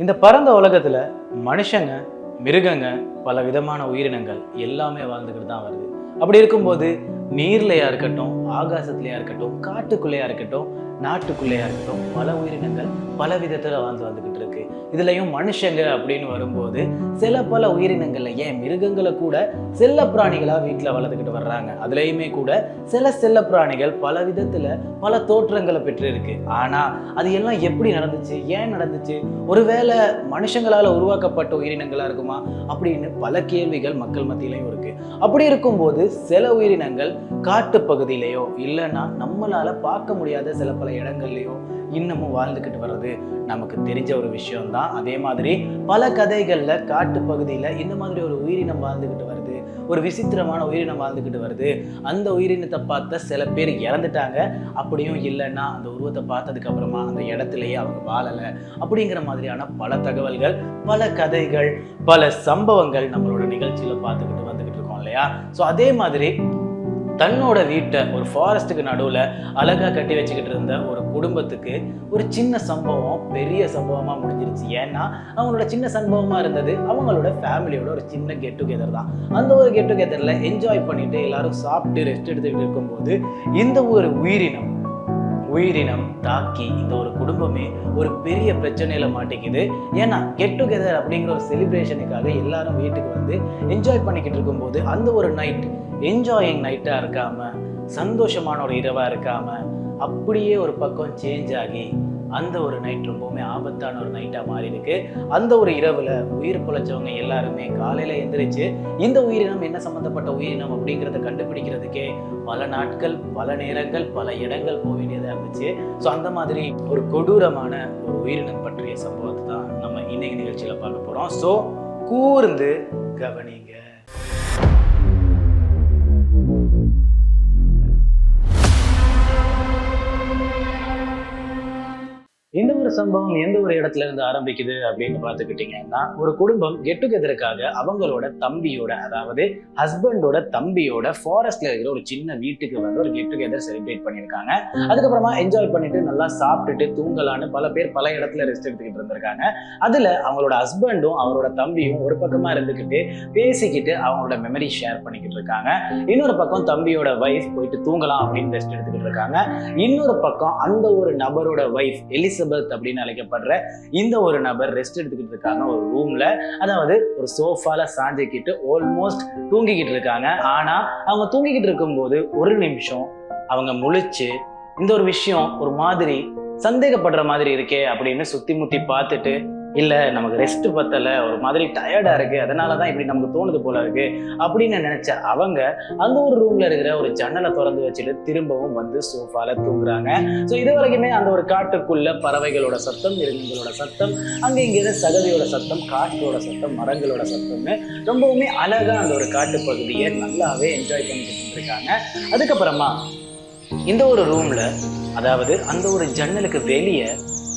இந்த பரந்த உலகத்தில் மனுஷங்க மிருகங்க பல விதமான உயிரினங்கள் எல்லாமே வாழ்ந்துக்கிட்டு தான் வருது. அப்படி இருக்கும்போது நீர்லையாக இருக்கட்டும் ஆகாசத்துலையா இருக்கட்டும் காட்டுக்குள்ளேயா இருக்கட்டும் நாட்டுக்குள்ளேயா இருக்கட்டும் பல உயிரினங்கள் பல விதத்துல வாழ்ந்து வந்துகிட்டு இருக்கு. இதுலயும் மனுஷங்க அப்படின்னு வரும்போது சில பல உயிரினங்கள்ல ஏன் மிருகங்களை கூட செல்ல பிராணிகளா வீட்டுல வளர்த்துக்கிட்டு வர்றாங்க. அதுலயுமே கூட சில செல்ல பிராணிகள் பல விதத்துல பல தோற்றங்களை பெற்று இருக்கு ஆனா அது எல்லாம் எப்படி நடந்துச்சு? ஏன் நடந்துச்சு? ஒருவேளை மனுஷங்களால உருவாக்கப்பட்ட உயிரினங்களா இருக்குமா? அப்படின்னு பல கேள்விகள் மக்கள் மத்தியிலையும் இருக்கு. அப்படி இருக்கும்போது சில உயிரினங்கள் காட்டு பகுதியிலேயோ இல்லைன்னா நம்மளால பார்க்க முடியாத சில பல இடங்கள்லையோ இன்னமும் வாழ்ந்துக்கிட்டு வர்றது நமக்கு தெரிஞ்ச ஒரு விஷயம்தான். அதே மாதிரி பல கதைகளில் காட்டு பகுதியில் இந்த மாதிரி ஒரு உயிரினம் வாழ்ந்துக்கிட்டு வருது. ஒரு விசித்திரமான உயிரினம் வாழ்ந்துக்கிட்டு வருது. அந்த உயிரினத்தை பார்த்த சில பேர் இறந்துட்டாங்க. அப்படியும் இல்லைன்னா அந்த உருவத்தை பார்த்ததுக்கப்புறமா அந்த இடத்துலையே அவங்க வாழலை. அப்படிங்கிற மாதிரியான பல தகவல்கள் பல கதைகள் பல சம்பவங்கள் நம்மளோட நிகழ்ச்சியில் பார்த்துக்கிட்டு வந்துக்கிட்டு இருக்கோம் இல்லையா? ஸோ அதே மாதிரி தன்னோட வீட்டை ஒரு ஃபாரஸ்ட்டுக்கு நடுவில் அழகாக கட்டி வச்சுக்கிட்டு இருந்த ஒரு குடும்பத்துக்கு ஒரு சின்ன சம்பவம் பெரிய சம்பவமாக முடிஞ்சிருச்சு. ஏன்னா அவங்களோட சின்ன சம்பவமாக இருந்தது அவங்களோட ஃபேமிலியோட ஒரு சின்ன கெட் டுகெதர் தான். அந்த ஒரு கெட் டுகெதரில் என்ஜாய் பண்ணிட்டு எல்லாரும் சாப்பிட்டு ரெஸ்ட் எடுத்துக்கிட்டு இருக்கும்போது இந்த ஒரு உயிரினம் உயிரினம் தாக்கி இந்த ஒரு குடும்பமே ஒரு பெரிய பிரச்சனையில் மாட்டிக்குது. ஏன்னா கெட் டுகெதர் அப்படிங்கிற ஒரு செலிப்ரேஷனுக்காக எல்லாரும் வீட்டுக்கு வந்து என்ஜாய் பண்ணிக்கிட்டு இருக்கும்போது அந்த ஒரு நைட் என்ஜாயிங் நைட்டாக இருக்காமல் சந்தோஷமான ஒரு இரவாக இருக்காமல் அப்படியே ஒரு பக்கம் சேஞ்ச் ஆகி அந்த ஒரு நைட் ரொம்பவுமே ஆபத்தான ஒரு நைட்டாக மாறி இருக்கு. அந்த ஒரு இரவில் உயிர் பொழைச்சவங்க எல்லாருமே காலையில் எந்திரிச்சு இந்த உயிரினம் என்ன சம்மந்தப்பட்ட உயிரினம் அப்படிங்கிறத கண்டுபிடிக்கிறதுக்கே பல நாட்கள் பல நேரங்கள் பல இடங்கள் போக வேண்டியதாக இருந்துச்சு. ஸோ அந்த மாதிரி ஒரு கொடூரமான ஒரு உயிரினம் பற்றிய சம்பவத்தை தான் நம்ம இன்னைக்கு நிகழ்ச்சியில பார்க்க போகிறோம் ஸோ கூர்ந்து கவனிங்க. இந்த சம்பவம் எந்த ஒரு இடத்துல இருந்து ஆரம்பிக்குது அப்படின்னு பார்த்துக்கிட்டீங்கன்னா ஒரு குடும்பம் கெட் டுகெதருக்காக அவங்களோட தம்பியோட அதாவது ஹஸ்பண்டோட தம்பியோட ஃபாரஸ்ட்ல இருக்கிற ஒரு சின்ன வீட்டுக்கு வந்து ஒரு கெட் டுகெதர் செலிப்ரேட் பண்ணியிருக்காங்க. அதுக்கப்புறமா என்ஜாய் பண்ணிட்டு நல்லா சாப்பிட்டுட்டு தூங்கலான்னு பல பேர் பல இடத்துல ரெஸ்ட் எடுத்துக்கிட்டு இருந்திருக்காங்க. அதுல அவங்களோட ஹஸ்பண்டும் அவரோட தம்பியும் ஒரு பக்கமா இருந்துக்கிட்டு பேசிக்கிட்டு அவங்களோட மெமரி ஷேர் பண்ணிக்கிட்டு இருக்காங்க. இன்னொரு பக்கம் தம்பியோட வைஃப் போயிட்டு தூங்கலாம் அப்படின்னு ரெஸ்ட் எடுத்துக்கிட்டு இருக்காங்க. இன்னொரு பக்கம் அந்த ஒரு நபரோட வைஃப் எலிசபெத் அப்படின்னு அழைக்கப்படுற இந்த ஒரு நபர் ரெஸ்ட் எடுத்துக்கிட்டு இருக்காங்க ஒரு ரூம்ல அதாவது ஒரு சோஃபால சாஞ்சிக்கிட்டு ஆல்மோஸ்ட் தூங்கிக்கிட்டு இருக்காங்க. ஆனா அவங்க தூங்கிக்கிட்டு இருக்கும்போது ஒரு நிமிஷம் அவங்க முழிச்சு இந்த ஒரு விஷயம் ஒரு மாதிரி சந்தேகப்படுற மாதிரி இருக்கே அப்படின்னு சுத்தி முத்தி பார்த்துட்டு இல்ல நமக்கு ரெஸ்ட் பத்தல ஒரு மாதிரி டயர்டா இருக்கு அதனாலதான் இப்படி நமக்கு தோணுது போல இருக்கு அப்படின்னு நினைச்ச அவங்க அந்த ஒரு ரூம்ல இருக்கிற ஒரு ஜன்னலை திறந்து வச்சுட்டு திரும்பவும் வந்து சோஃபால தூங்குறாங்க. ஸோ இது வரைக்குமே அந்த ஒரு காட்டுக்குள்ள பறவைகளோட சத்தம் மிருகங்களோட சத்தம் அங்க இங்க சகதியோட சத்தம் காற்றோட சத்தம் மரங்களோட சத்தம்னு ரொம்பவுமே அழகா அந்த ஒரு காட்டு பகுதியை நல்லாவே என்ஜாய் பண்ணிட்டு இருக்காங்க. அதுக்கப்புறமா இந்த ஒரு ரூம்ல அதாவது அந்த ஒரு ஜன்னலுக்கு வெளியே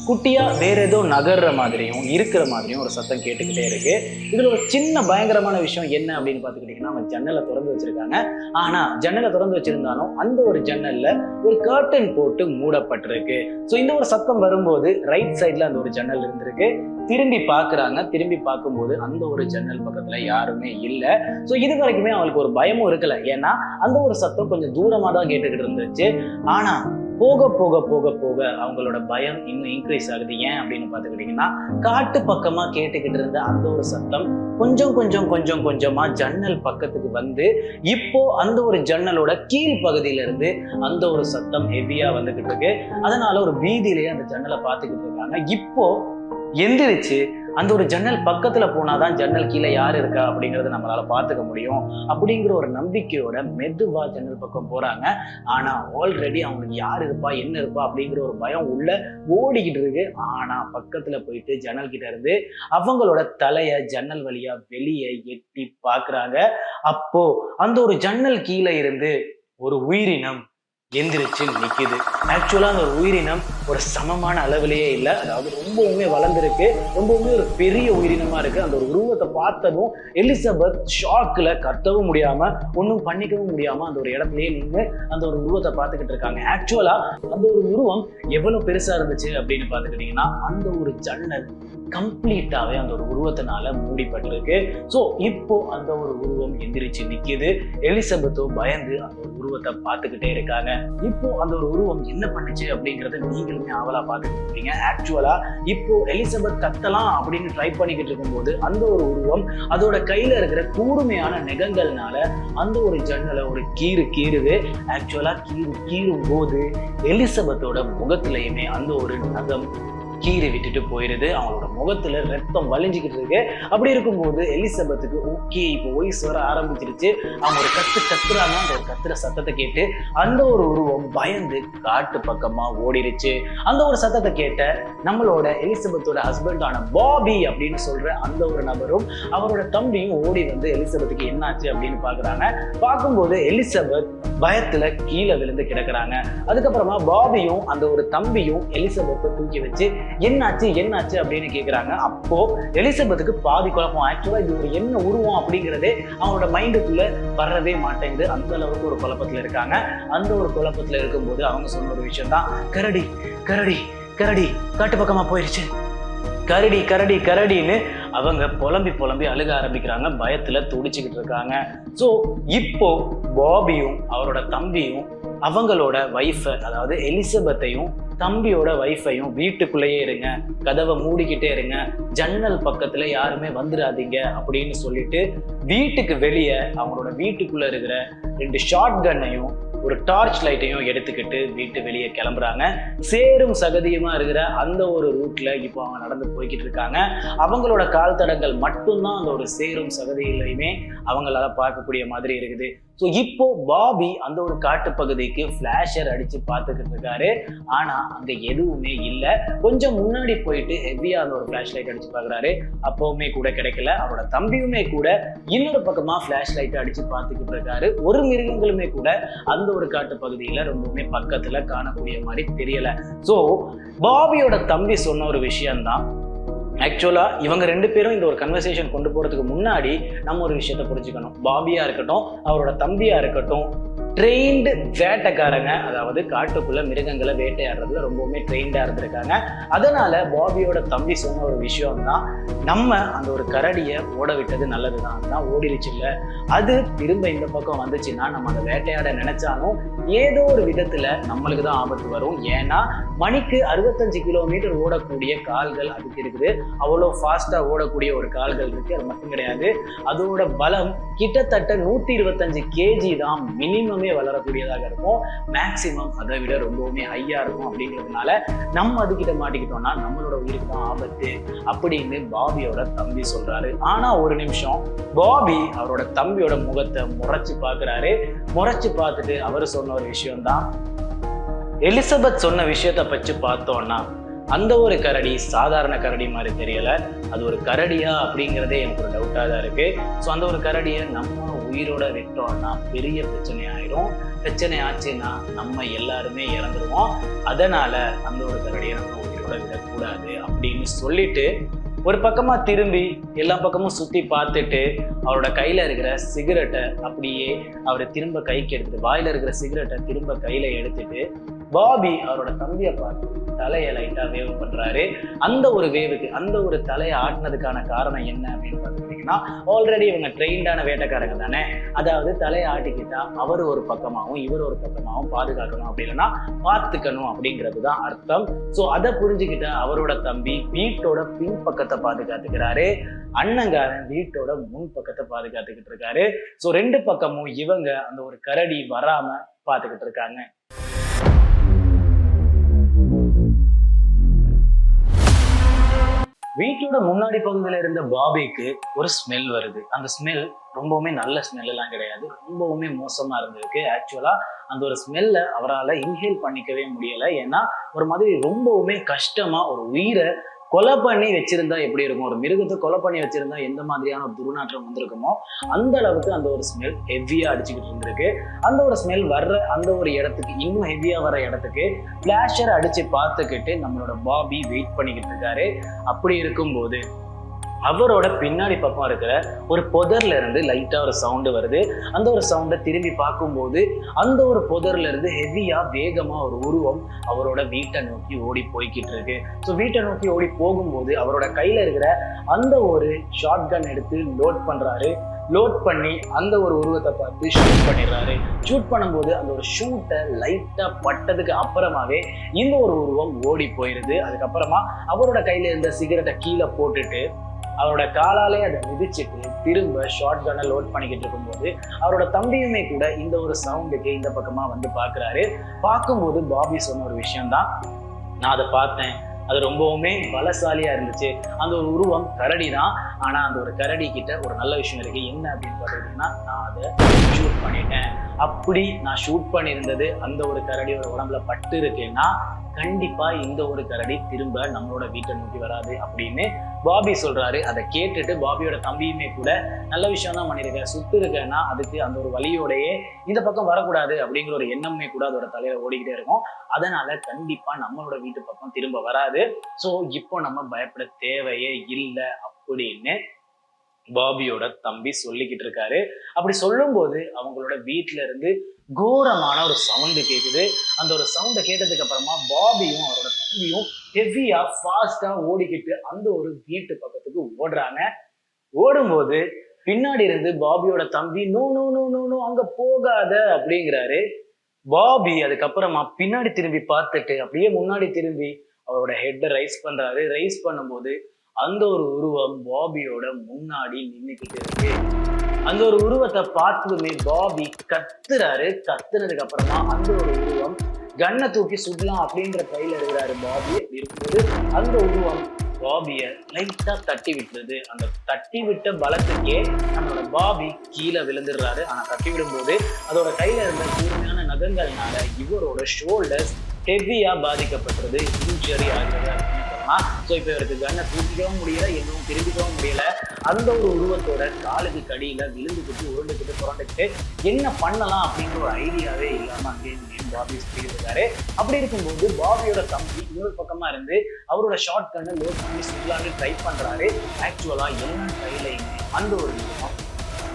குட்டியாக வேற ஏதோ நகர்ற மாதிரியும் இருக்கிற மாதிரியும் ஒரு சத்தம் கேட்டுக்கிட்டே இருக்கு. இதில் ஒரு சின்ன பயங்கரமான விஷயம் என்ன அப்படின்னு பார்த்துக்கிட்டிங்கன்னா அவன் ஜன்னலை திறந்து வச்சிருக்காங்க. ஆனால் ஜன்னலை திறந்து வச்சிருந்தாலும் அந்த ஒரு ஜன்னலில் ஒரு கர்டன் போட்டு மூடப்பட்டிருக்கு. ஸோ இந்த ஒரு சத்தம் வரும்போது ரைட் சைடில் அந்த ஒரு ஜன்னல் இருந்திருக்கு. திரும்பி பார்க்குறாங்க. திரும்பி பார்க்கும்போது அந்த ஒரு ஜன்னல் பக்கத்தில் யாருமே இல்லை. ஸோ இது வரைக்குமே அவங்களுக்கு ஒரு பயமும் இருக்கலை. ஏன்னா அந்த ஒரு சத்தம் கொஞ்சம் தூரமாக தான் கேட்டுக்கிட்டு இருந்துச்சு. ஆனால் போக போக போக போக அவங்களோட பயம் இன்னும் இன்க்ரீஸ் ஆகுது. ஏன் அப்படின்னு பார்த்துக்கிட்டிங்கன்னா காட்டு பக்கமாக கேட்டுக்கிட்டு இருந்த அந்த ஒரு சத்தம் கொஞ்சம் கொஞ்சம் கொஞ்சம் கொஞ்சமாக ஜன்னல் பக்கத்துக்கு வந்து இப்போ அந்த ஒரு ஜன்னலோட கீழ் பகுதியிலிருந்து அந்த ஒரு சத்தம் ஹெவியாக வந்துக்கிட்டு இருக்கு. அதனால ஒரு வீதியிலேயே அந்த ஜன்னலை பார்த்துக்கிட்டு இருக்காங்க. இப்போ எந்திரிச்சு அந்த ஒரு ஜன்னல் பக்கத்துல போனாதான் ஜன்னல் கீழே யார் இருக்கா அப்படிங்கறத நம்மளால பார்த்துக்க முடியும். அப்படிங்கிற ஒரு நம்பிக்கையோட மெதுவா ஜன்னல் பக்கம் போறாங்க. ஆனா ஆல்ரெடி அவங்களுக்கு யார் இருப்பா என்ன இருப்பா அப்படிங்கிற ஒரு பயம் உள்ள ஓடிக்கிட்டு இருக்கு. ஆனா பக்கத்துல போயிட்டு ஜன்னல் கிட்ட இருந்து அவங்களோட தலைய ஜன்னல் வழியா வெளியே எட்டி பாக்குறாங்க அப்போ அந்த ஒரு ஜன்னல் கீழே இருந்து ஒரு உயிரினம் எந்திரிச்சு நிற்கிது ஆக்சுவலாக அந்த ஒரு உயிரினம் ஒரு சமமான அளவிலேயே இல்லை. அதாவது ரொம்பவுமே வளர்ந்துருக்கு. ரொம்பவுமே ஒரு பெரிய உயிரினமாக இருக்குது அந்த ஒரு உருவத்தை பார்த்ததும் எலிசபெத் ஷாக்கில் கத்தவும் முடியாமல் ஒன்றும் பண்ணிக்கவும் முடியாமல் அந்த ஒரு இடத்துலயே நின்று அந்த ஒரு உருவத்தை பார்த்துக்கிட்டு இருக்காங்க. ஆக்சுவலாக அந்த ஒரு உருவம் எவ்வளோ பெருசாக இருந்துச்சு அப்படின்னு பார்த்துக்கிட்டிங்கன்னா அந்த ஒரு ஜன்னல் கம்ப்ளீட்டாகவே அந்த ஒரு உருவத்தினால மூடிப்பட்டிருக்கு. ஸோ இப்போ அந்த ஒரு உருவம் எந்திரிச்சு நிற்கிது எலிசபெத்தோ பயந்து அந்த ஒரு உருவத்தை பார்த்துக்கிட்டே இருக்காங்க. இப்போ அந்த ஒரு உருவம் என்ன பண்ணுச்சு அப்படிங்கறத நீங்களுமே ஆவலா பார்த்துட்டு இருக்கீங்க. ஆக்சுவலா இப்போ எலிசபெத் கத்தலாம் அப்படின்னு ட்ரை பண்ணிக்கிட்டு இருக்கும்போது அந்த ஒரு உருவம் அதோட கையில இருக்கிற கூர்மையான நெகங்கள்னால அந்த ஒரு ஜன்னலை ஒரு கீறு கீறுது. ஆக்சுவலா கீறு கீறும் போது எலிசபெத்தோட முகத்திலையுமே அந்த ஒரு நகம் கீறி விட்டுட்டு போயிருது அவங்களோட முகத்துல ரத்தம் வலிஞ்சுக்கிட்டு இருக்கு. அப்படி இருக்கும்போது எலிசபெத்துக்கு ஓகே இப்போ வயசு வர ஆரம்பிச்சிருச்சு. அவங்க ஒரு கத்து கத்துறாங்க. அந்த ஒரு கத்துற சத்தத்தை கேட்டு அந்த ஒரு உருவம் பயந்து காட்டு பக்கமா ஓடிருச்சு. அந்த ஒரு சத்தத்தை கேட்ட நம்மளோட எலிசபெத்தோட ஹஸ்பண்டான பாபி அப்படின்னு சொல்ற அந்த ஒரு நபரும் அவரோட தம்பியும் ஓடி வந்து எலிசபெத்துக்கு என்னாச்சு அப்படின்னு பாக்குறாங்க. பார்க்கும்போது எலிசபெத் பயத்துல கீழே விழுந்து கிடக்குறாங்க. அதுக்கப்புறமா பாபியும் அந்த ஒரு தம்பியும் எலிசபெத்தை தூக்கி வச்சு என்னாச்சு என்னாச்சு? அப்படின்னு கேக்குறாங்க. அப்போ எலிசபெத்துக்கு பாதி குழப்பம். ஆக்சுவலா இது ஒரு என்ன உருவம் அப்படிங்கிறதே அவங்களோட மைண்டுக்குள்ள வரவே மாட்டேங்குது. அந்த அளவுக்கு ஒரு குழப்பத்துல இருக்காங்க. அந்த ஒரு குழப்பத்துல இருக்கும்போது அவங்க சொன்ன ஒரு விஷயம் தான் கரடி கரடி கரடி காட்டு பக்கமா போயிருச்சு. கரடி கரடி கரடின்னு அவங்க புலம்பி புலம்பி அழுக ஆரம்பிக்கிறாங்க பயத்துல துடிச்சுக்கிட்டு இருக்காங்க. ஸோ இப்போ பாபியும் அவரோட தம்பியும் அவங்களோட ஒய்ஃபை அதாவது எலிசபெத்தையும் தம்பியோட ஒய்ஃபையும் வீட்டுக்குள்ளேயே இருங்க கதவை மூடிக்கிட்டே இருங்க ஜன்னல் பக்கத்துல யாருமே வந்துடாதீங்க அப்படின்னு சொல்லிட்டு வீட்டுக்கு வெளியே அவங்களோட வீட்டுக்குள்ள இருக்கிற ரெண்டு ஷார்ட் கன்னையும் ஒரு டார்ச் லைட்டையும் எடுத்துக்கிட்டு வீட்டு வெளியே கிளம்புறாங்க. சேரும் சகதியுமா இருக்கிற அந்த ஒரு ரூட்ல இப்போ அவங்க நடந்து போய்கிட்டு இருக்காங்க. அவங்களோட கால் தடங்கள் மட்டும்தான் அந்த ஒரு சேரும் சகதியிலையுமே அவங்களால பார்க்கக்கூடிய மாதிரி இருக்குது. ஸோ இப்போ பாபி அந்த ஒரு காட்டு பகுதிக்கு ஃப்ளாஷர் அடிச்சு பார்த்துக்கிட்டு இருக்காரு ஆனா அங்க எதுவுமே இல்லை. கொஞ்சம் முன்னாடி போயிட்டு ஹெவியா அந்த ஒரு ஃபிளாஷ் லைட் அடிச்சு பார்க்குறாரு. அப்பவுமே கூட கிடைக்கல. அவரோட தம்பியுமே கூட இன்னொரு பக்கமா ஃபிளாஷ் லைட் அடிச்சு பார்த்துக்கிட்டு இருக்காரு ஒரு மிருகங்களுமே கூட அந்த ஒரு காட்டு பகுதியில ரொம்பவுமே பக்கத்துல காணக்கூடிய மாதிரி தெரியல. ஸோ பாபியோட தம்பி சொன்ன ஒரு விஷயம்தான். ஆக்சுவலாக இவங்க ரெண்டு பேரும் இந்த ஒரு கன்வர்சேஷன் கொண்டு போகிறதுக்கு முன்னாடி நம்ம ஒரு விஷயத்தை புரிஞ்சுக்கணும். பாபியாக இருக்கட்டும் அவரோட தம்பியாக இருக்கட்டும் ட்ரெயின்டு வேட்டைக்காரங்க அதாவது காட்டுக்குள்ள மிருகங்களை வேட்டையாடுறதுல ரொம்பவுமே ட்ரெயின்டா இருந்திருக்காங்க. அதனால பாபியோட தம்பி சொன்ன ஒரு விஷயம் தான் நம்ம அந்த ஒரு கரடியை ஓட விட்டது நல்லதுதான். அதுதான் ஓடிடுச்சு இல்ல. அது திரும்ப இந்த பக்கம் வந்துச்சுன்னா நம்ம அதை வேட்டையாட நினைச்சாலும் ஏதோ ஒரு விதத்துல நம்மளுக்கு தான் ஆபத்து வரும். ஏன்னா மணிக்கு அறுபத்தஞ்சு கிலோமீட்டர் ஓடக்கூடிய கால்கள் அதுக்கு இருக்குது. அவ்வளோ ஃபாஸ்டா ஓடக்கூடிய ஒரு கால்கள் இருக்கு. அது மட்டும் கிடையாது. அதோட பலம் கிட்டத்தட்ட நூத்தி இருபத்தஞ்சு கேஜி தான் மினிமம் வளரக்கூடியதாக இருக்கும். மேக்சிமம் அதை விட ரொம்பவுமே ஹையாக இருக்கும் அப்படிங்கிறதுனால நம்ம அதுக்கிட்ட மாட்டிக்கிட்டோம்னா நம்மளோட உயிருக்கு தான் ஆபத்து அப்படின்னு பாபியோட தம்பி சொல்றாரு. ஆனா ஒரு நிமிஷம் பாபி அவரோட தம்பியோட முகத்தை முறைச்சு பார்க்குறாரு. முறைச்சு பார்த்துட்டு அவர் சொன்ன ஒரு விஷயம் தான் எலிசபெத் சொன்ன விஷயத்தை பற்றி பார்த்தோம்னா அந்த ஒரு கரடி சாதாரண கரடி மாதிரி தெரியல. அது ஒரு கரடியா அப்படிங்கிறதே எனக்கு ஒரு டவுட்டாக தான் இருக்கு. ஸோ அந்த ஒரு கரடியை நம்ம உயிரோட விட்டோம்னா பெரிய பிரச்சனையாக ஆயிரும் பிரச்சனை ஆச்சுன்னா நம்ம எல்லாருமே இறந்துருவோம். அதனால நம்மளோட ஒரு கரடியை நம்ம உயிரோட விடக்கூடாது அப்படின்னு சொல்லிட்டு ஒரு பக்கமா திரும்பி எல்லா பக்கமும் சுத்தி பார்த்துட்டு அவரோட கையில இருக்கிற சிகரெட்டை அப்படியே அவரை திரும்ப கைக்கு எடுத்துட்டு வாயில இருக்கிற சிகரெட்டை திரும்ப கையில எடுத்துட்டு பாபி அவரோட தம்பியை பார்த்து தலையை லைட்டா வேவ் பண்றாரு. அந்த ஒரு வேவுக்கு அந்த ஒரு தலையை ஆட்டினதுக்கான காரணம் என்ன அப்படின்னு பார்த்துக்கிட்டீங்கன்னா ஆல்ரெடி இவங்க ட்ரெயின்டான வேட்டைக்காரங்க தானே. அதாவது தலையை ஆட்டிக்கிட்டா அவர் ஒரு பக்கமாகவும் இவர் ஒரு பக்கமாகவும் பாதுகாக்கணும் அப்படி இல்லைன்னா பார்த்துக்கணும் அப்படிங்கிறது தான் அர்த்தம். ஸோ அதை புரிஞ்சுக்கிட்ட அவரோட தம்பி வீட்டோட பின் பக்கத்தை பாதுகாத்துக்கிறாரு. அண்ணங்காரன் வீட்டோட முன் பக்கத்தை பாதுகாத்துக்கிட்டு இருக்காரு. ஸோ ரெண்டு பக்கமும் இவங்க அந்த ஒரு கரடி வராம பார்த்துக்கிட்டு இருக்காங்க. வீட்டோட முன்னாடி பகுதியில் இருந்த பாபிக்கு ஒரு ஸ்மெல் வருது. அந்த ஸ்மெல் ரொம்பவுமே நல்ல ஸ்மெல் எல்லாம் கிடையாது. ரொம்பவுமே மோசமா இருந்திருக்கு. ஆக்சுவலா அந்த ஒரு ஸ்மெல்ல அவரால் இன்ஹேல் பண்ணிக்கவே முடியலை. ஏன்னா ஒரு மாதிரி ரொம்பவுமே கஷ்டமா ஒரு உயிரை கொலை பண்ணி வச்சிருந்தா எப்படி இருக்கும்? ஒரு மிருகத்தை கொலை பண்ணி வச்சிருந்தா எந்த மாதிரியான ஒரு துர்நாற்றம் வந்திருக்குமோ அந்த அளவுக்கு அந்த ஒரு ஸ்மெல் ஹெவியா அடிச்சுக்கிட்டு இருந்திருக்கு. அந்த ஒரு ஸ்மெல் வர்ற அந்த ஒரு இடத்துக்கு இன்னும் ஹெவியா வர இடத்துக்கு பிளாஷர் அடிச்சு பார்த்துக்கிட்டு நம்மளோட பாபி வெயிட் பண்ணிக்கிட்டு இருக்காரு. அப்படி இருக்கும்போது அவரோட பின்னாடி பக்கம் இருக்கிற ஒரு புதர்ல இருந்து லைட்டா ஒரு சவுண்டு வருது. அந்த ஒரு சவுண்டை திரும்பி பார்க்கும்போது அந்த ஒரு புதர்ல இருந்து ஹெவியா வேகமா ஒரு உருவம் அவரோட வீட்டை நோக்கி ஓடி போய்கிட்டு இருக்கு. ஸோ வீட்டை நோக்கி ஓடி போகும்போது அவரோட கையில இருக்கிற அந்த ஒரு ஷார்ட் கன் எடுத்து லோட் பண்றாரு. லோட் பண்ணி அந்த ஒரு உருவத்தை பார்த்து ஷூட் பண்ணிடுறாரு. ஷூட் பண்ணும்போது அந்த ஒரு ஷூட்டை லைட்டா பட்டதுக்கு அப்புறமாவே இந்த ஒரு உருவம் ஓடி போயிருது. அதுக்கப்புறமா அவரோட கையில இருந்த சிகரெட்டை கீழே போட்டுட்டு அவரோட காலாலே அதை மிதிச்சிட்டு திரும்ப ஷார்ட் கன்னை லோட் பண்ணிக்கிட்டு இருக்கும்போது அவரோட தம்பியுமே கூட இந்த ஒரு சவுண்டுக்கு இந்த பக்கமாக வந்து பார்க்குறாரு. பார்க்கும்போது பாபி சொன்ன ஒரு விஷயம்தான். நான் அதை பார்த்தேன். அது ரொம்பவுமே பலசாலியாக இருந்துச்சு. அந்த ஒரு உருவம் கரடி தான் ஆனால் அந்த ஒரு கரடி கிட்ட ஒரு நல்ல விஷயம் இருக்குது என்ன அப்படின்னு பார்த்தீங்கன்னா நான் அதை ஷூட் பண்ணிட்டேன். அப்படி நான் ஷூட் பண்ணியிருந்தது அந்த ஒரு கரடியோட உடம்புல பட்டு இருக்குன்னா கண்டிப்பா இந்த ஒரு கரடி திரும்ப நம்மளோட வீட்டை நோக்கி வராது அப்படின்னு பாபி சொல்றாரு அதை கேட்டுட்டு பாபியோட தம்பியுமே கூட நல்ல விஷயம் தான் பண்ணியிருக்க சுத்து இருக்கேன்னா அதுக்கு அந்த ஒரு வழியோடையே இந்த பக்கம் வரக்கூடாது அப்படிங்கிற ஒரு எண்ணமே கூட அதோட தலையில ஓடிக்கிட்டே இருக்கும். அதனால கண்டிப்பா நம்மளோட வீட்டு பக்கம் திரும்ப வராது. ஸோ இப்போ நம்ம பயப்பட தேவையே இல்லை அப்படின்னு பாபியோட தம்பி சொல்லிக்கிட்டு இருக்காரு. அப்படி சொல்லும்போது அவங்களோட வீட்டுல இருந்து கோரமான ஒரு சவுண்டு கேட்குது அந்த ஒரு சவுண்டை கேட்டதுக்கு அப்புறமா பாபியும் அவரோட தம்பியும் ஹெவியா ஃபாஸ்டா ஓடிக்கிட்டு அந்த ஒரு வீட்டு பக்கத்துக்கு ஓடுறாங்க. ஓடும்போது பின்னாடி இருந்து பாபியோட தம்பி no no no no no அங்க போகாத அப்படிங்கிறாரு. பாபி அதுக்கப்புறமா பின்னாடி திரும்பி பார்த்துட்டு அப்படியே முன்னாடி திரும்பி அவரோட ஹெட்டை ரைஸ் பண்றாரு. ரைஸ் பண்ணும்போது அந்த ஒரு உருவம் பாபியோட முன்னாடி நின்றுக்கிட்டு இருக்கு. அந்த ஒரு உருவத்தை பார்த்ததுமே பாபி கத்துறாரு. கத்துனதுக்கு அப்புறமா அந்த ஒரு உருவம் கண்ணை தூக்கி சுடலாம் அப்படின்ற கையில இருக்கிறாரு பாபி. இருக்கும்போது அந்த உருவம் பாபிய லைட்டா தட்டி விட்டுறது அந்த தட்டி விட்ட பலத்துக்கே நம்மளோட பாபி கீழே விழுந்துடுறாரு. ஆனா தட்டி விடும்போது அதோட கையில இருந்த கூர்மையான நகங்கள்னால இவரோட ஷோல்டர்ஸ் ஹெவியா பாதிக்கப்பட்டது இன்ஜரி ஆகிறது சொல்லலாம் ஸோ இப்போ இவருக்கு கண்ணை தூக்கிக்கவும் முடியல எதுவும் திரும்பிக்கவும் முடியல. அந்த ஒரு உருவத்தோட காலுக்கு கடியில் விழுந்துக்கிட்டு உருண்டுக்கிட்டு புரண்டுக்கிட்டு என்ன பண்ணலாம் அப்படிங்கிற ஒரு ஐடியாவே இல்லாமல் அங்கேயே பாபி சொல்லியிருக்காரு இருக்காரு. அப்படி இருக்கும்போது பாபியோட தம்பி இன்னொரு பக்கமாக இருந்து அவரோட ஷார்ட் கண்ணை லோட் பண்ணி சுடலான்னு ட்ரை பண்ணுறாரு ஆக்சுவலாக எல்லா கையிலையுமே அந்த ஒரு விஷயம்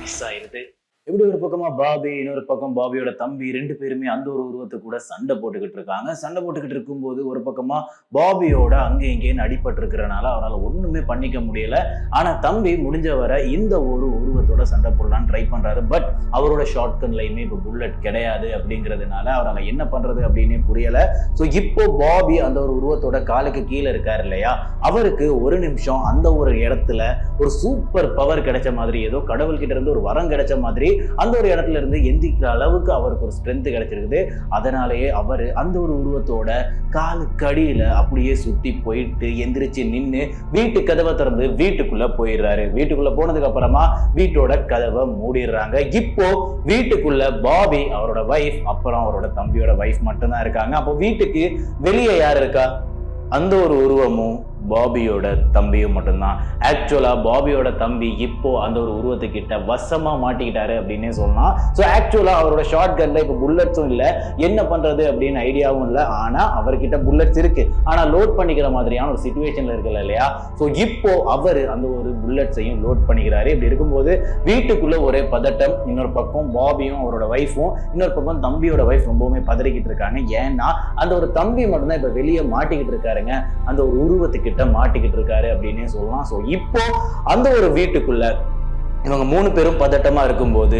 மிஸ் ஆயிடுது இப்படி ஒரு பக்கமா பாபி இன்னொரு பக்கம் பாபியோட தம்பி ரெண்டு பேருமே அந்த ஒரு உருவத்தை கூட சண்டை போட்டுக்கிட்டு இருக்காங்க. சண்டை போட்டுக்கிட்டு இருக்கும்போது ஒரு பக்கமா பாபியோட அங்கே இங்கேன்னு அடிபட்டு இருக்கிறனால அவரால் ஒண்ணுமே பண்ணிக்க முடியல. ஆனா தம்பி முடிஞ்ச வரை இந்த ஒரு உருவத்தோட சண்டை போடலான்னு ட்ரை பண்றாரு. பட் அவரோட ஷார்ட் கன்லையுமே இப்போ புல்லட் கிடையாது அப்படிங்கிறதுனால அவரால் என்ன பண்றது அப்படின்னே புரியல. ஸோ இப்போ பாபி அந்த ஒரு உருவத்தோட காலுக்கு கீழே இருக்காரு இல்லையா? அவருக்கு ஒரு நிமிஷம் அந்த ஒரு இடத்துல ஒரு சூப்பர் பவர் கிடைச்ச மாதிரி ஏதோ கடவுள்கிட்ட இருந்து ஒரு வரம் கிடைச்ச மாதிரி அந்த ஒரு இடத்துல இருந்து எந்திக்கிற அளவுக்கு அவருக்கு ஒரு ஸ்ட்ரென்த் கிடைச்சிருக்குது. அதனாலேயே அவர் அந்த ஒரு உருவத்தோட காலுக்கு அப்படியே சுற்றி போயிட்டு எந்திரிச்சு நின்று வீட்டு கதவை திறந்து வீட்டுக்குள்ளே போயிடுறாரு. வீட்டுக்குள்ளே போனதுக்கு அப்புறமா வீட்டோட கதவை மூடிடுறாங்க. இப்போ வீட்டுக்குள்ள பாபி அவரோட ஒய்ஃப் அப்புறம் அவரோட தம்பியோட வைஃப் மட்டும்தான் இருக்காங்க. அப்போ வீட்டுக்கு வெளியே யார் இருக்கா? அந்த ஒரு உருவமும் பாபியோட தம்பியும் மட்டும்தான். ஆக்சுவலா பாபியோட தம்பி இப்போ அந்த ஒரு உருவத்துக்கிட்ட வசமா மாட்டிக்கிட்டாரு அப்படின்னே சொல்லலாம். ஸோ ஆக்சுவலா அவரோட ஷார்ட் கன்ல இப்போ புல்லட்ஸும் இல்லை. என்ன பண்றது அப்படின்னு ஐடியாவும் இல்லை. ஆனா அவர்கிட்ட புல்லட்ஸ் இருக்கு. ஆனா லோட் பண்ணிக்கிற மாதிரியான ஒரு சுச்சுவேஷன்ல இருக்குல்ல இல்லையா? ஸோ இப்போ அவர் அந்த ஒரு புல்லட்ஸையும் லோட் பண்ணிக்கிறாரு. இப்படி இருக்கும்போது வீட்டுக்குள்ள ஒரே பதட்டம். இன்னொரு பக்கம் பாபியும் அவரோட ஒய்ஃபும் இன்னொரு பக்கம் தம்பியோட ஒய்ஃப் ரொம்பவுமே பதறிக்கிட்டு இருக்காங்க. ஏன்னா அந்த ஒரு தம்பி மட்டும்தான் இப்போ வெளியே மாட்டிக்கிட்டு இருக்காருங்க. அந்த ஒரு கிட்ட மாட்டிக்கிட்டு இருக்காரு அப்படின்னே சொல்லலாம். ஸோ இப்போ அந்த ஒரு வீட்டுக்குள்ள இவங்க மூணு பேரும் பதட்டமா இருக்கும்போது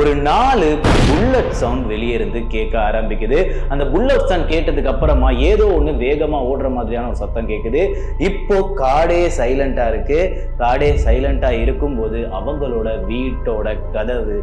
ஒரு நாலு புல்லட் சவுண்ட் வெளியே இருந்து கேட்க ஆரம்பிக்குது. அந்த புல்லட் சவுண்ட் கேட்டதுக்கு அப்புறமா ஏதோ ஒன்று வேகமாக ஓடுற மாதிரியான ஒரு சத்தம் கேட்குது இப்போ காடே சைலண்டாக இருக்கு. காடே சைலண்டாக இருக்கும்போது அவங்களோட வீட்டோட கதவு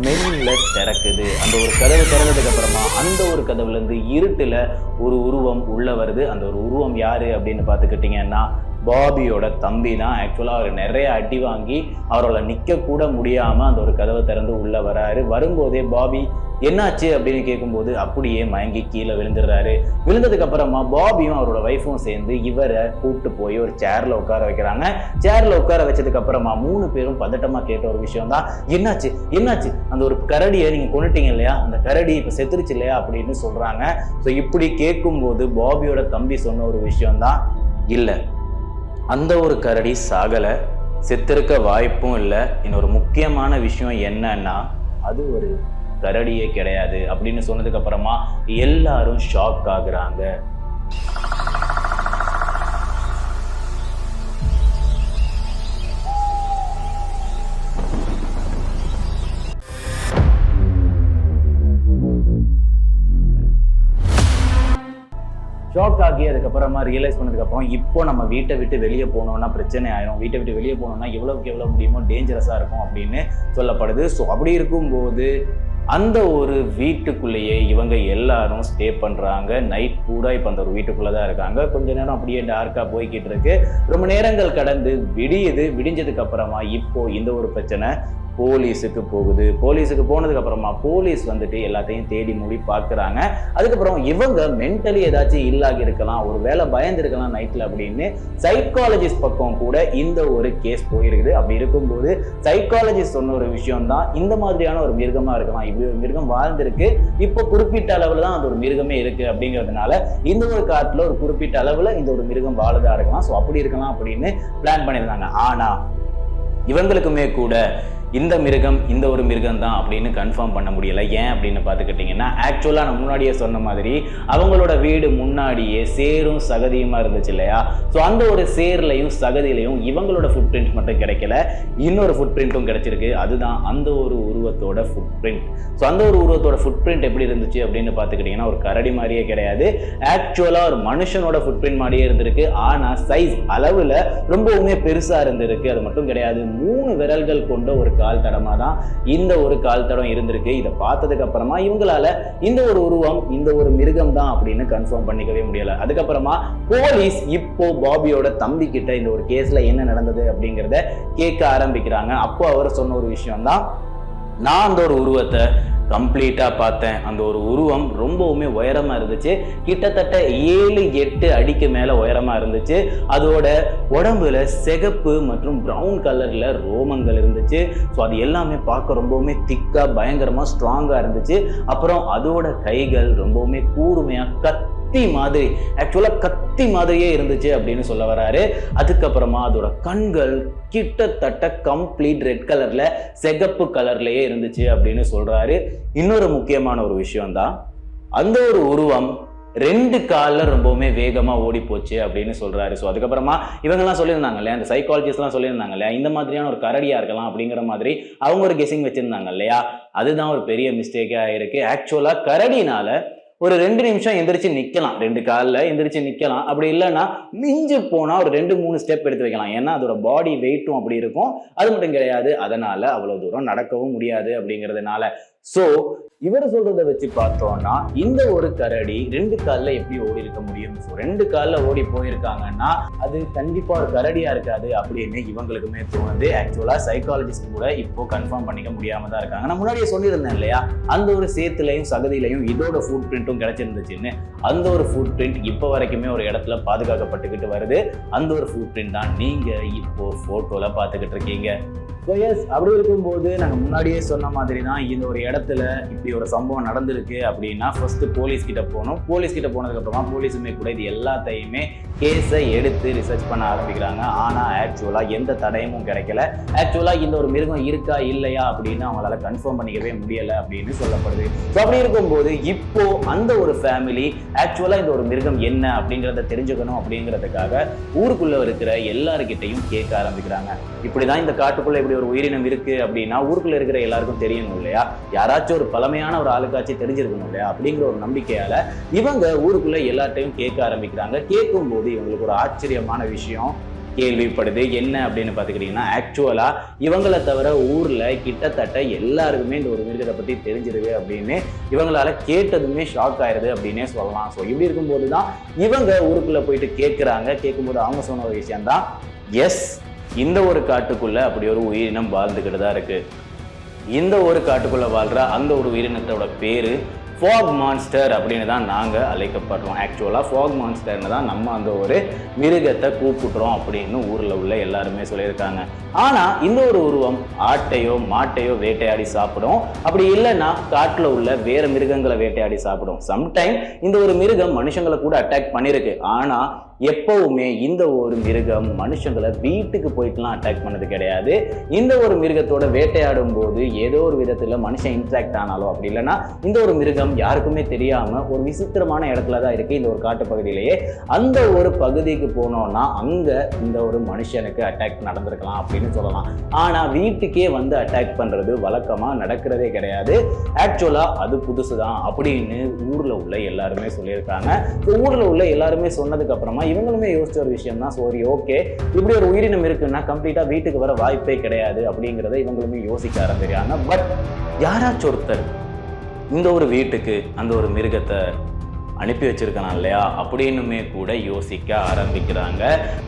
மெல்ல திறக்குது. அந்த ஒரு கதவு திறந்ததுக்கு அப்புறமா அந்த ஒரு கதவுல இருந்து இருட்டுல ஒரு உருவம் உள்ள வருது. அந்த ஒரு உருவம் யாரு அப்படின்னு பார்த்துக்கிட்டிங்கன்னா பாபியோட தம்பி தான் ஆக்சுவலாக அவர் நிறைய அடி வாங்கி அவரால் நிற்கக்கூட முடியாமல் அந்த ஒரு கதவை திறந்து உள்ளே வராரு. வரும்போதே பாபி என்னாச்சு அப்படின்னு கேட்கும்போது அப்படியே மயங்கி கீழே விழுந்துடுறாரு. விழுந்ததுக்கு அப்புறமா பாபியும் அவரோட ஒய்ஃபும் சேர்ந்து இவரை கூப்பிட்டு போய் ஒரு சேர்ல உட்கார வைக்கிறாங்க. சேர்ல உட்கார வச்சதுக்கு அப்புறமா மூணு பேரும் பதட்டமா கேட்ட ஒரு விஷயம் தான் என்னாச்சு? என்னாச்சு? அந்த ஒரு கரடியை நீங்க கொண்டுட்டீங்க இல்லையா? அந்த கரடி இப்ப செத்துருச்சு இல்லையா? அப்படின்னு சொல்றாங்க. ஸோ இப்படி கேட்கும்போது பாபியோட தம்பி சொன்ன ஒரு விஷயம் தான் இல்லை அந்த ஒரு கரடி சாகலை செத்திருக்க வாய்ப்பும் இல்லை. இன்னொரு முக்கியமான விஷயம் என்னன்னா அது ஒரு கரடியே கிடையாது அப்படின்னு சொன்னதுக்கு அப்புறமா எல்லாரும் ஷாக் ஆகுறாங்க. ஷாக் ஆகி அதுக்கப்புறமா ரியலைஸ் பண்ணதுக்கப்புறம் இப்போ நம்ம வீட்டை விட்டு வெளியே போனோம்னா பிரச்சனை ஆயிரும். வீட்டை விட்டு வெளியே போனோம்னா எவ்வளவுக்கு எவ்வளோ முடியுமோ டேஞ்சரஸாக இருக்கும் அப்படின்னு சொல்லப்படுது. ஸோ அப்படி இருக்கும்போது அந்த ஒரு வீட்டுக்குள்ளேயே இவங்க எல்லாரும் ஸ்டே பண்ணுறாங்க நைட் பூரா இப்போ அந்த ஒரு வீட்டுக்குள்ளே தான் இருக்காங்க. கொஞ்ச நேரம் அப்படியே டார்க்காக போய்கிட்டு இருக்கு. ரொம்ப நேரங்கள் கடந்து விடியுது. விடிஞ்சதுக்கு அப்புறமா இப்போ இந்த ஒரு பிரச்சனை போலீஸுக்கு போகுது. போலீஸுக்கு போனதுக்கு அப்புறமா போலீஸ் வந்துட்டு எல்லாத்தையும் தேடி மூடி பார்க்குறாங்க அதுக்கப்புறம் இவங்க மென்டலி ஏதாச்சும் இல்லாகி இருக்கலாம் ஒரு வேலை பயந்துருக்கலாம் நைட்டில் அப்படின்னு சைக்காலஜிஸ்ட் பக்கம் கூட இந்த ஒரு கேஸ் போயிருக்குது. அப்படி இருக்கும்போது சைக்காலஜிஸ்ட் சொன்ன ஒரு விஷயம் தான் இந்த மாதிரியான ஒரு மிருகமாக இருக்கலாம் இப்படி ஒரு மிருகம் வாழ்ந்திருக்கு. இப்போ குறிப்பிட்ட அளவில் தான் அது ஒரு மிருகமே இருக்கு அப்படிங்கிறதுனால இந்த ஒரு காட்டில் ஒரு குறிப்பிட்ட அளவில் இந்த ஒரு மிருகம் வாழுதா இருக்கலாம். ஸோ அப்படி இருக்கலாம் அப்படின்னு பிளான் பண்ணியிருந்தாங்க. ஆனால் இவங்களுக்குமே கூட இந்த மிருகம் இந்த ஒரு மிருகம் தான் அப்படின்னு கன்ஃபார்ம் பண்ண முடியல. ஏன் அப்படின்னு பார்த்துக்கிட்டிங்கன்னா ஆக்சுவலாக நான் முன்னாடியே சொன்ன மாதிரி அவங்களோட வீடு முன்னாடியே சேரும் சகதியுமாக இருந்துச்சு இல்லையா? ஸோ அந்த ஒரு சேர்லையும் சகதியிலையும் இவங்களோட ஃபுட் பிரிண்ட் மட்டும் கிடைக்கல. இன்னொரு ஃபுட் பிரிண்ட்டும் கிடைச்சிருக்கு. அதுதான் அந்த ஒரு உருவத்தோட ஃபுட் பிரிண்ட் ஸோ அந்த ஒரு உருவத்தோட ஃபுட் பிரிண்ட் எப்படி இருந்துச்சு அப்படின்னு பார்த்துக்கிட்டிங்கன்னா ஒரு கரடி மாதிரியே கிடையாது. ஆக்சுவலாக ஒரு மனுஷனோட ஃபுட் பிரிண்ட் மாதிரியே இருந்திருக்கு. ஆனால் சைஸ் அளவில் ரொம்பவுமே பெருசாக இருந்திருக்கு. அது மட்டும் கிடையாது. மூணு விரல்கள் கொண்ட ஒரு கால் தடமாக தான் இந்த ஒரு கால் தடம் இருந்திருக்கு. இதை பார்த்ததுக்கு அப்புறமா இவங்களால இந்த ஒரு உருவம் இந்த ஒரு மிருகம் தான் அப்படின்னு கன்ஃபார்ம் பண்ணிக்கவே முடியல. அதுக்கப்புறமா போலீஸ் இப்போ பாபியோட தம்பி கிட்ட இந்த ஒரு கேஸ்ல என்ன நடந்தது அப்படிங்கிறத கேட்க ஆரம்பிக்கிறாங்க. அப்போ அவர் சொன்ன ஒரு விஷயம் தான் நான் அந்த ஒரு உருவத்தை கம்ப்ளீட்டாக பார்த்தேன். அந்த ஒரு உருவம் ரொம்பவுமே உயரமாக இருந்துச்சு. கிட்டத்தட்ட ஏழு எட்டு அடிக்கு மேலே உயரமாக இருந்துச்சு. அதோட உடம்புல சிகப்பு மற்றும் ப்ரௌன் கலரில் ரோமங்கள் இருந்துச்சு. ஸோ அது எல்லாமே பார்க்க ரொம்பவுமே திக்காக பயங்கரமாக ஸ்ட்ராங்காக இருந்துச்சு. அப்புறம் அதோட கைகள் ரொம்பவுமே கூர்மையாக கத் கத்தி மாதிரி. ஆக்சுவலாக கத்தி மாதிரியே இருந்துச்சு அப்படின்னு சொல்ல வராரு. அதுக்கப்புறமா அதோட கண்கள் கிட்டத்தட்ட கம்ப்ளீட் ரெட் கலரில் சிகப்பு கலர்லேயே இருந்துச்சு அப்படின்னு சொல்கிறாரு இன்னொரு முக்கியமான ஒரு விஷயம் தான் அந்த ஒரு உருவம் ரெண்டு காலில் ரொம்பவுமே வேகமாக ஓடி போச்சு அப்படின்னு சொல்கிறாரு ஸோ அதுக்கப்புறமா இவங்கெல்லாம் சொல்லியிருந்தாங்க இல்லையா அந்த சைக்காலஜிஸ்ட்லாம் சொல்லியிருந்தாங்க இல்லையா இந்த மாதிரியான ஒரு கரடியாக இருக்கலாம் அப்படிங்கிற மாதிரி அவங்க ஒரு கெஸிங் வச்சுருந்தாங்க இல்லையா. அதுதான் ஒரு பெரிய மிஸ்டேக்காக இருக்குது ஆக்சுவலாக கரடினால் ஒரு ரெண்டு நிமிஷம் எந்திரிச்சு நிக்கலாம். ரெண்டு காலில் எந்திரிச்சு நிக்கலாம். அப்படி இல்லைன்னா மிஞ்சு போனா ஒரு ரெண்டு மூணு ஸ்டெப் எடுத்து வைக்கலாம். ஏன்னா அதோட பாடி வெயிட்டும் அப்படி இருக்கும். அது மட்டும் கிடையாது. அதனால அவ்வளவு தூரம் நடக்கவும் முடியாது அப்படிங்கிறதுனால ஸோ இவர் சொல்றதை வச்சு பார்த்தோம்னா இந்த ஒரு கரடி ரெண்டு காலில் எப்படி ஓடி இருக்க முடியும்? ஸோ ரெண்டு காலில் ஓடி போயிருக்காங்கன்னா அது கண்டிப்பா ஒரு கரடியா இருக்காது அப்படின்னு இவங்களுக்குமே தோணுது. ஆக்சுவலா சைக்காலஜிஸ்ட் கூட இப்போ கன்ஃபார்ம் பண்ணிக்க முடியாம தான் இருக்காங்க. நான் முன்னாடியே சொல்லியிருந்தேன் இல்லையா? அந்த ஒரு சேத்துலையும் சகதியிலையும் இதோட ஃபுட் பிரிண்ட்டும் கிடைச்சிருந்துச்சுன்னு அந்த ஒரு ஃபுட் பிரிண்ட் இப்போ வரைக்குமே ஒரு இடத்துல பாதுகாக்கப்பட்டுக்கிட்டு வருது. அந்த ஒரு ஃபுட் பிரிண்ட் தான் நீங்க இப்போ போட்டோல பார்த்துக்கிட்டு இருக்கீங்க. ஸோ எஸ் அப்படி இருக்கும்போது நாங்கள் முன்னாடியே சொன்ன மாதிரி தான் இந்த ஒரு இடத்துல இப்படி ஒரு சம்பவம் நடந்திருக்கு அப்படின்னா ஃபர்ஸ்ட் போலீஸ் கிட்ட போகணும். போலீஸ் கிட்ட போனதுக்கப்புறமா போலீஸுமே கூட இது எல்லாத்தையுமே கேஸை எடுத்து ரிசர்ச் பண்ண ஆரம்பிக்கிறாங்க. ஆனால் ஆக்சுவலாக எந்த தடயமும் கிடைக்கல. ஆக்சுவலாக இந்த ஒரு மிருகம் இருக்கா இல்லையா அப்படின்னு அவங்களால கன்ஃபார்ம் பண்ணிக்கவே முடியலை அப்படின்னு சொல்லப்படுது. ஸோ அப்படி இருக்கும்போது இப்போ அந்த ஒரு ஃபேமிலி ஆக்சுவலாக இந்த ஒரு மிருகம் என்ன அப்படிங்கிறத தெரிஞ்சுக்கணும் அப்படிங்கிறதுக்காக ஊருக்குள்ள இருக்கிற எல்லாருக்கிட்டையும் கேட்க ஆரம்பிக்கிறாங்க. இப்படிதான் இந்த காட்டுக்குள்ள இப்படி ஒரு உயிரினம் இருக்கு அப்படின்னா ஊருக்குள்ள இருக்கிற எல்லாருக்கும் தெரியணும் இல்லையா? யாராச்சும் ஒரு பழமையான ஒரு ஆளுக்காச்சும் தெரிஞ்சிருக்கணும் இல்லையா? அப்படிங்கிற ஒரு நம்பிக்கையால இவங்க ஊருக்குள்ள எல்லார்ட்டையும் கேட்க ஆரம்பிக்கிறாங்க. கேட்கும்போது இவங்களுக்கு ஒரு ஆச்சரியமான விஷயம் கேள்விப்படுது. என்ன அப்படின்னு பார்த்துக்கிட்டிங்கன்னா ஆக்சுவலாக இவங்களை தவிர ஊரில் கிட்டத்தட்ட எல்லாருக்குமே இந்த ஒரு மிருகத்தை பற்றி தெரிஞ்சிருது அப்படின்னு இவங்களால கேட்டதுமே ஷாக் ஆயிடுது அப்படின்னே சொல்லலாம். ஸோ இப்படி இருக்கும்போது தான் இவங்க ஊருக்குள்ளே போயிட்டு கேட்குறாங்க. கேட்கும்போது அவங்க சொன்ன ஒரு விஷயம்தான் எஸ் இந்த ஒரு காட்டுக்குள்ளே அப்படி ஒரு உயிரினம் வாழ்ந்துக்கிட்டு தான் இருக்குது இந்த ஒரு காட்டுக்குள்ளே வாழ்கிற அந்த ஒரு உயிரினத்தோட பேர் ஃபாக் மான்ஸ்டர் அப்படின்னு தான் நாங்கள் அழைக்கப்படுறோம். ஆக்சுவலாக ஃபாக் மான்ஸ்டர்னு தான் நம்ம அந்த ஒரு மிருகத்தை கூப்பிடுறோம் அப்படின்னு ஊரில் உள்ள எல்லாருமே சொல்லியிருக்காங்க. ஆனால் இந்த ஒரு உருவம் ஆட்டையோ மாட்டையோ வேட்டையாடி சாப்பிடும். அப்படி இல்லைன்னா காட்டில் உள்ள வேறு மிருகங்களை வேட்டையாடி சாப்பிடும். சம்டைம் இந்த ஒரு மிருகம் மனுஷங்களை கூட அட்டாக் பண்ணியிருக்கு ஆனால் எப்பவுமே இந்த ஒரு மிருகம் மனுஷங்களை வீட்டுக்கு போயிட்டுலாம் அட்டாக் பண்ணது கிடையாது. இந்த ஒரு மிருகத்தோட வேட்டையாடும் போது ஏதோ ஒரு விதத்தில் மனுஷன் இன்ட்ராக்ட் ஆனாலோ அப்படி இல்லைன்னா இந்த ஒரு மிருகம் யாருக்குமே தெரியாமல் ஒரு விசித்திரமான இடத்துல தான் இருக்குது இந்த ஒரு காட்டு பகுதியிலேயே. அந்த ஒரு பகுதிக்கு போனோம்னா அங்கே இந்த ஒரு மனுஷனுக்கு அட்டாக் நடந்திருக்கலாம் அப்படின்னு சொல்லலாம். ஆனால் வீட்டுக்கே வந்து அட்டாக் பண்ணுறது வழக்கமாக நடக்கிறதே கிடையாது. ஆக்சுவலாக அது புதுசு தான் அப்படின்னு ஊரில் உள்ள எல்லாருமே சொல்லியிருக்காங்க. So, ஊரில் உள்ள எல்லாருமே சொன்னதுக்கு அப்புறமா இவங்களுமே யோசிச்ச ஒரு விஷயம் தான் சரி ஓகே இப்படி ஒரு உயிரினம் இருக்குன்னா கம்ப்ளீட்டா வீட்டுக்கு வர வாய்ப்பே கிடையாது அப்படிங்கிறத இவங்களுமே யோசிக்க ஆரம்பிக்கிறாங்க. பட் யாராச்சும் ஒருத்தர் இந்த ஒரு வீட்டுக்கு அந்த ஒரு மிருகத்தை அனுப்பி வச்சிருக்கலாம் இல்லையா? அப்படின்னுமே கூட யோசிக்க ஆரம்பிக்கிறாங்க.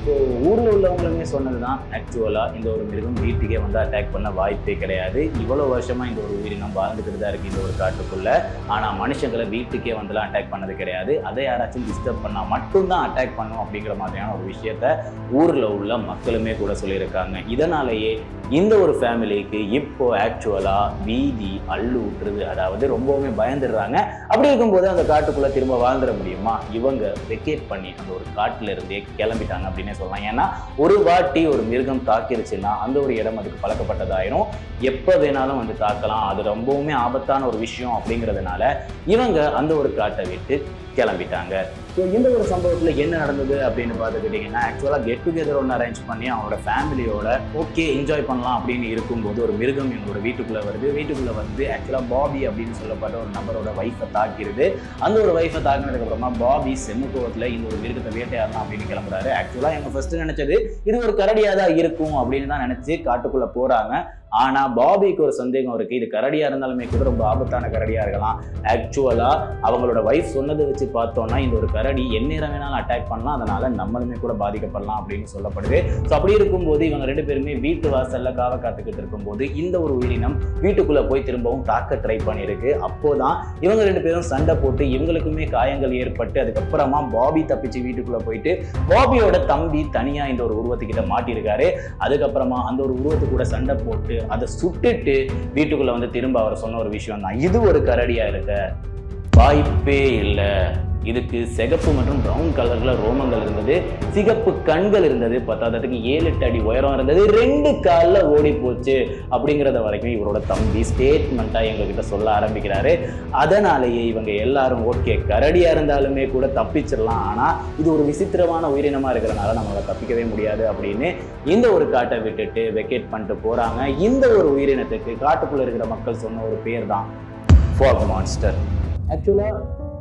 ஸோ ஊரில் உள்ளவங்களுமே சொன்னது தான் ஆக்சுவலாக இந்த ஒரு மிருகம் வீட்டுக்கே வந்து அட்டாக் பண்ண வாய்ப்பே கிடையாது. இவ்வளோ வருஷமாக இந்த ஒரு உயிரினம் வாழ்ந்துக்கிட்டு தான் இருக்குது இந்த ஒரு காட்டுக்குள்ள. ஆனால் மனுஷங்களை வீட்டுக்கே வந்துலாம் அட்டாக் பண்ணது கிடையாது. அதை யாராச்சும் டிஸ்டர்ப் பண்ணால் மட்டும்தான் அட்டாக் பண்ணும் அப்படிங்கிற மாதிரியான ஒரு விஷயத்த ஊரில் உள்ள மக்களுமே கூட சொல்லியிருக்காங்க. இதனாலேயே இந்த ஒரு ஃபேமிலிக்கு இப்போ ஆக்சுவலாக வீதி அள்ளு விட்டுருது அதாவது ரொம்பவுமே பயந்துடுறாங்க. அப்படி இருக்கும்போது அந்த காட்டுக்குள்ளே திரும்ப வாழ்ந்துட முடியுமா? இவங்க வெக்கேட் பண்ணி அந்த ஒரு காட்டில் இருந்தே கிளம்பிட்டாங்க அப்படின்னே சொல்லலாம். ஏன்னா ஒரு வாட்டி ஒரு மிருகம் தாக்கிருச்சுன்னா அந்த ஒரு இடம் அதுக்கு பழக்கப்பட்டதாயிரும். எப்போ வேணாலும் வந்து தாக்கலாம். அது ரொம்பவுமே ஆபத்தான ஒரு விஷயம் அப்படிங்கிறதுனால இவங்க அந்த ஒரு காட்டை விட்டு கிளம்பிட்டாங்க. ஸோ இந்த ஒரு சம்பவத்தில் என்ன நடந்தது அப்படின்னு பார்த்துக்கிட்டிங்கன்னா ஆக்சுவலாக கெட் டுகெதர் ஒன்று அரேஞ்ச் பண்ணி அவரோட ஃபேமிலியோட ஓகே என்ஜாய் பண்ணலாம் அப்படின்னு இருக்கும்போது ஒரு மிருகம் எங்களோட வீட்டுக்குள்ளே வருது. வீட்டுக்குள்ளே வந்து ஆக்சுவலாக பாபி அப்படின்னு சொல்லப்பட்ட ஒரு நபரோட ஒய்ஃபை தாக்கிடுது அந்த ஒரு ஒய்ஃபை தாக்கினதுக்கப்புறமா பாபி செம்முகோவத்தில் இந்த ஒரு மிருகத்தை வேட்டையாடலாம் அப்படின்னு கிளம்புறாரு. ஆக்சுவலாக எங்கள் ஃபஸ்ட்டு நினச்சது இது ஒரு கரடியாக தான் இருக்கும் அப்படின்னு தான் நினச்சி காட்டுக்குள்ளே போகிறாங்க ஆனால் பாபிக்கு ஒரு சந்தேகம் இருக்குது இது கரடியாக இருந்தாலுமே கூட ரொம்ப ஆபத்தான கரடியாக இருக்கலாம். ஆக்சுவலாக அவங்களோட வைஃப் சொன்னதை வச்சு பார்த்தோன்னா இந்த ஒரு கரடி கரடி எந்நேரம் வேணாலும் அட்டாக் பண்ணலாம். அதனால நம்மளுமே கூட பாதிக்கப்படலாம் அப்படின்னு சொல்லப்படுது. ஸோ அப்படி இருக்கும்போது இவங்க ரெண்டு பேருமே வீட்டு வாசல்ல காவ காத்துக்கிட்டு இருக்கும்போது இந்த ஒரு உயிரினம் வீட்டுக்குள்ள போய் திரும்பவும் தாக்க ட்ரை பண்ணியிருக்கு அப்போதான் இவங்க ரெண்டு பேரும் சண்டை போட்டு இவங்களுக்குமே காயங்கள் ஏற்பட்டு அதுக்கப்புறமா பாபி தப்பிச்சு வீட்டுக்குள்ள போயிட்டு பாபியோட தம்பி தனியா இந்த ஒரு உருவத்துக்கிட்ட மாட்டியிருக்காரு அதுக்கப்புறமா அந்த ஒரு உருவத்து கூட சண்டை போட்டு அதை சுட்டுட்டு வீட்டுக்குள்ள வந்து திரும்ப அவர் சொன்ன ஒரு விஷயம் தான் இது ஒரு கரடியா இருக்க வாய்ப்பே இல்லை. இதுக்கு சிகப்பு மற்றும் பிரவுன் கலர்ல ரோமங்கள் இருந்தது. சிகப்பு கண்கள் இருந்தது. பத்தாததுக்கு ஏழு எட்டு அடி உயரம் இருந்தது. ரெண்டு காலில் ஓடி போச்சு அப்படிங்கிறத வரைக்கும் இவரோட தம்பி ஸ்டேட்மெண்ட்டாக எங்ககிட்ட சொல்ல ஆரம்பிக்கிறாரு. அதனாலேயே இவங்க எல்லாரும் ஓகே. கரடியா இருந்தாலுமே கூட தப்பிச்சிடலாம். ஆனா இது ஒரு விசித்திரமான உயிரினமா இருக்கிறனால நம்மளால தப்பிக்கவே முடியாது அப்படின்னு இந்த ஒரு காட்டை விட்டுட்டு வெக்கேட் பண்ணிட்டு போறாங்க. இந்த ஒரு உயிரினத்துக்கு காட்டுக்குள்ள இருக்கிற மக்கள் சொன்ன ஒரு பேர் தான் ஃபாக் மான்ஸ்டர் ஆக்சுவலா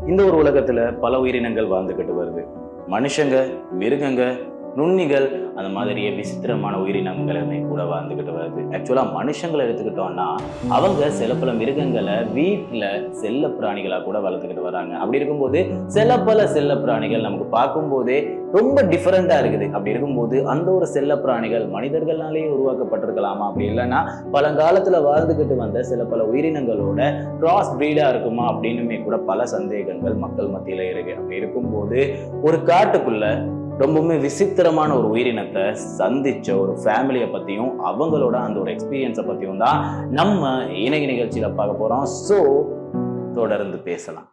இந்த ஒரு உலகத்துல பல உயிரினங்கள் வாழ்ந்துகிட்டு வருது. மனுஷங்க மிருகங்க நுண்ணிகள் அந்த மாதிரியே விசித்திரமான உயிரினங்களுமே கூட வாழ்ந்துக்கிட்டு வருது. ஆக்சுவலாக மனுஷங்களை எடுத்துக்கிட்டோம்னா அவங்க சில பல மிருகங்களை வீட்டில் செல்ல பிராணிகளாக கூட வளர்த்துக்கிட்டு வராங்க. அப்படி இருக்கும்போது சில பல செல்ல பிராணிகள் நமக்கு பார்க்கும்போதே ரொம்ப டிஃப்ரெண்ட்டாக இருக்குது. அப்படி இருக்கும்போது அந்த ஒரு செல்ல பிராணிகள் மனிதர்களாலேயே உருவாக்கப்பட்டிருக்கலாமா? அப்படி இல்லைன்னா பழங்காலத்தில் வாழ்ந்துக்கிட்டு வந்த சில பல உயிரினங்களோட கிராஸ் பிரீடாக இருக்குமா? அப்படின்னுமே கூட பல சந்தேகங்கள் மக்கள் மத்தியில் இருக்கு. அப்படி இருக்கும்போது ஒரு காட்டுக்குள்ள ரொம்பவுமே விசித்திரமான ஒரு உயிரினத்தை சந்திச்ச ஒரு ஃபேமிலியை பத்தியும் அவங்களோட அந்த ஒரு எக்ஸ்பீரியன்ஸை பத்தியும் தான் நம்ம இணைய நிகழ்ச்சியில பார்க்க போறோம். ஸோ தொடர்ந்து பேசலாம்.